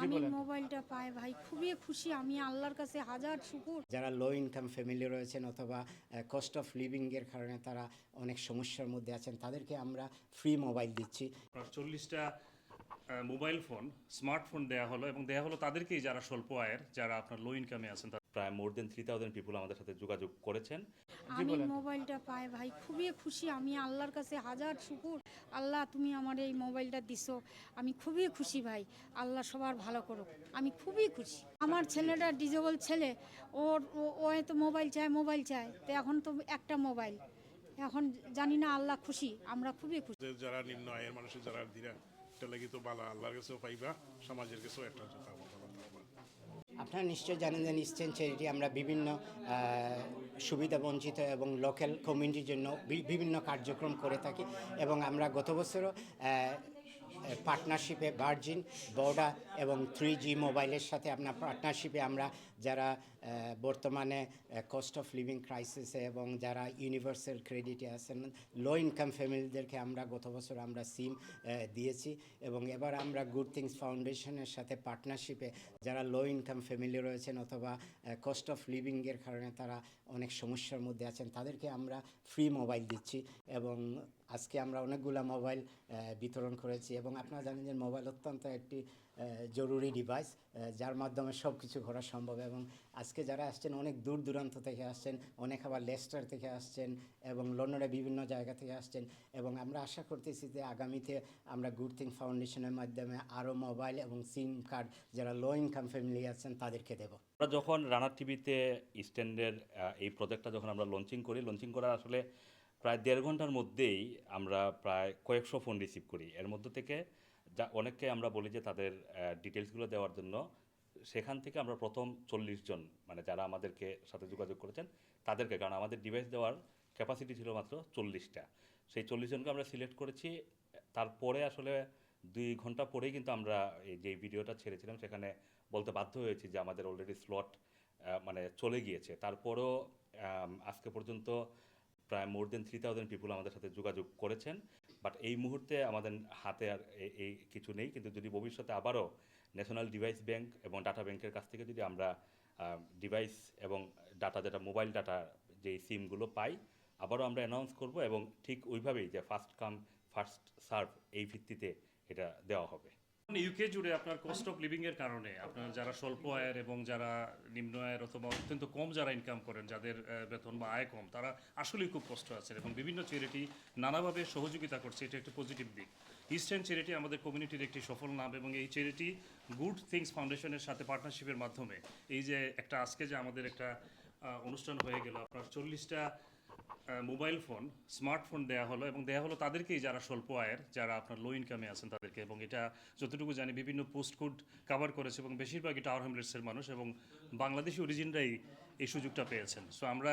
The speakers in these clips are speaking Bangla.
আমি মোবাইলটা পাই ভাই খুবই খুশি আমি আল্লাহর কাছে হাজার শুকুর। যারা লো ইনকাম ফ্যামিলি রয়েছেন অথবা কস্ট অফ লিভিং এর কারণে তারা অনেক সমস্যার মধ্যে আছেন তাদেরকে আমরা ফ্রি মোবাইল দিচ্ছি। চল্লিশটা মোবাইল ফোন স্মার্টফোন দেয়া হলো এবং দেয়া হলো তাদেরকেই যারা স্বল্প আয়ের যারা আপনার লো ইনকামে আছেন প্রায় more than three thousand people আমাদের সাথে যোগাযোগ করেছেন। আমি মোবাইলটা পাই ভাই খুবই খুশি। আমি আল্লাহর কাছে হাজার শুকুর। আল্লাহ তুমি আমার এই মোবাইলটা দিছো। আমি খুবই খুশি ভাই। আল্লাহ সবার ভালো করুক। আমি খুবই খুশি। আমার ছেলেটা ডিজেবল ছেলে ওর ও- তো মোবাইল চায় মোবাইল চায়। তো এখন তো একটা মোবাইল। এখন জানি না আল্লাহ খুশি। আমরা খুবই খুশি। যারা নিম্ন আয়ের মানুষের যারা দিরা এটা লাগি তো আল্লাহর কাছেও পাইবা, সমাজের কাছেও একটা আপনারা নিশ্চয় জানেন যে নিশ্চয় চ্যারিটি আমরা বিভিন্ন সুবিধা বঞ্চিত এবং লোকাল কমিউনিটির জন্য বিভিন্ন কার্যক্রম করে থাকি এবং আমরা গত বছরও পার্টনারশিপে ভার্জিন বোর্ডা এবং থ্রি জি মোবাইলের সাথে আপনার পার্টনারশিপে আমরা যারা বর্তমানে কস্ট অফ লিভিং ক্রাইসিসে এবং যারা ইউনিভার্সাল ক্রেডিটে আছেন লো ইনকাম ফ্যামিলিদেরকে আমরা গত বছর আমরা সিম দিয়েছি এবং এবার আমরা গুড থিংস ফাউন্ডেশনের সাথে পার্টনারশিপে যারা লো ইনকাম ফ্যামিলি রয়েছেন অথবা কস্ট অফ লিভিংয়ের কারণে তারা অনেক সমস্যার মধ্যে আছেন, তাদেরকে আমরা ফ্রি মোবাইল দিচ্ছি এবং আজকে আমরা অনেকগুলো মোবাইল বিতরণ করেছি এবং আপনারা জানেন যে মোবাইল অত্যন্ত একটি জরুরি ডিভাইস যার মাধ্যমে সব কিছু করা সম্ভব এবং আজকে যারা আসছেন অনেক দূর দূরান্ত থেকে আসছেন, অনেক আবার লেস্টার থেকে আসছেন এবং লন্ডনের বিভিন্ন জায়গা থেকে আসছেন এবং আমরা আশা করতেছি যে আগামীতে আমরা গুড থিং ফাউন্ডেশনের মাধ্যমে আরও মোবাইল এবং সিম কার্ড যারা লো ইনকাম ফ্যামিলি আছেন তাদেরকে দেবো। আমরা যখন রানার টিভিতে স্ট্যান্ডের এই প্রজেক্টটা যখন আমরা লঞ্চিং করি লঞ্চিং করার আসলে প্রায় দেড় ঘণ্টার মধ্যেই আমরা প্রায় কয়েকশো ফোন রিসিভ করি। এর মধ্যে থেকে যা অনেককে আমরা বলি যে তাদের ডিটেলসগুলো দেওয়ার জন্য, সেখান থেকে আমরা প্রথম চল্লিশ জন মানে যারা আমাদেরকে সাথে যোগাযোগ করেছেন, তাদেরকে, কারণ আমাদের ডিভাইস দেওয়ার ক্যাপাসিটি ছিল মাত্র চল্লিশটা। সেই চল্লিশ জনকে আমরা সিলেক্ট করেছি। তারপরে আসলে দুই ঘণ্টা পরেই কিন্তু আমরা এই যে ভিডিওটা ছেড়েছিলাম, সেখানে বলতে বাধ্য হয়েছি যে আমাদের অলরেডি স্লট মানে চলে গিয়েছে। তারপরও আজকে পর্যন্ত প্রায় more than three thousand people আমাদের সাথে যোগাযোগ করেছেন। বাট এই মুহূর্তে আমাদের হাতে আর এই কিছু নেই। কিন্তু যদি ভবিষ্যতে আবারও ন্যাশনাল ডিভাইস ব্যাংক এবং ডাটা ব্যাংকের কাছ থেকে যদি আমরা ডিভাইস এবং ডাটা যেটা মোবাইল ডাটা যেই সিমগুলো পাই, আবারও আমরা অ্যানাউন্স করব এবং ঠিক ওইভাবেই যে ফার্স্ট কাম ফার্স্ট সার্ভ এই ভিত্তিতে এটা দেওয়া হবে। ইউকে জুড়ে আপনার কস্ট অফ লিভিং এর কারণে, আপনার যারা স্বল্প আয়ের এবং যারা নিম্ন আয়ের অথবা অত্যন্ত কম যারা ইনকাম করেন, যাদের বেতন বা আয় কম, তারা আসলেই খুব কষ্ট আছেন এবং বিভিন্ন চ্যারিটি নানাভাবে সহযোগিতা করছে। এটা একটা পজিটিভ দিক। ইস্টার্ন চ্যারিটি আমাদের কমিউনিটির একটি সফল নাম এবং এই চ্যারিটি গুড থিংস ফাউন্ডেশনের সাথে পার্টনারশিপের মাধ্যমে এই যে একটা, আজকে যে আমাদের একটা অনুষ্ঠান হয়ে গেল, আপনার চল্লিশটা মোবাইল ফোন, স্মার্টফোন দেয়া হলো এবং দেয়া হলো তাদেরকেই যারা স্বল্প আয়ের, যারা আপনার লো ইনকামে আছেন তাদেরকে এবং এটা যতটুকু জানি বিভিন্ন পোস্ট কোড কাভার করেছে এবং বেশিরভাগই টাওয়ার হ্যামলেটসের মানুষ এবং বাংলাদেশি অরিজিনরাই এই সুযোগটা পেয়েছেন। সো আমরা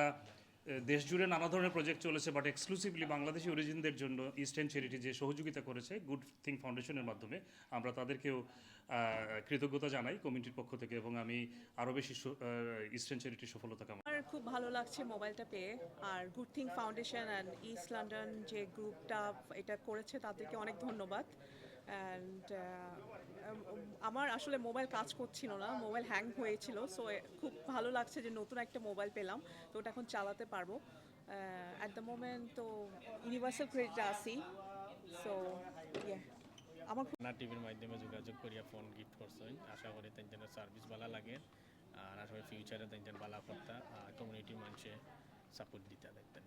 দেশ জুড়ে নানা ধরনের প্রজেক্ট চলেছে বাট এক্সক্লুসিভলি বাংলাদেশি অরিজিনদের জন্য ইস্টার্ন চ্যারিটি যে সহযোগিতা করেছে গুড থিং ফাউন্ডেশনের মাধ্যমে, আমরা তাদেরকেও কৃতজ্ঞতা জানাই কমিটির পক্ষ থেকে এবং আমি আরও বেশি ইস্টার্ন চ্যারিটির সফলতা কামনা আমার খুব ভালো লাগছে মোবাইলটা পেয়ে, আর good thing foundation and East London যে গ্রুপটা এটা করেছে, তাদেরকে অনেক ধন্যবাদ। অ্যান্ড আমার আসলে মোবাইল কাজ করছিল না, মোবাইল হ্যাং হয়েছিল সো খুব ভালো লাগছে যে নতুন একটা মোবাইল পেলাম, তো ওটা এখন চালাতে পারব। অ্যাট দ্য মোমেন্ট তো ইউনিভার্সাল ক্রেডিটে আসি সো আমার না টিভির মাধ্যমে যোগাযোগ করিয়া ফোন গিফট করছেন, আশা করি তাই সার্ভিস ভালো লাগে, আর আসলে ফিউচারে তাই ভালো করতা কমিউনিটি মানুষে সাপোর্ট দিতে দেখতেন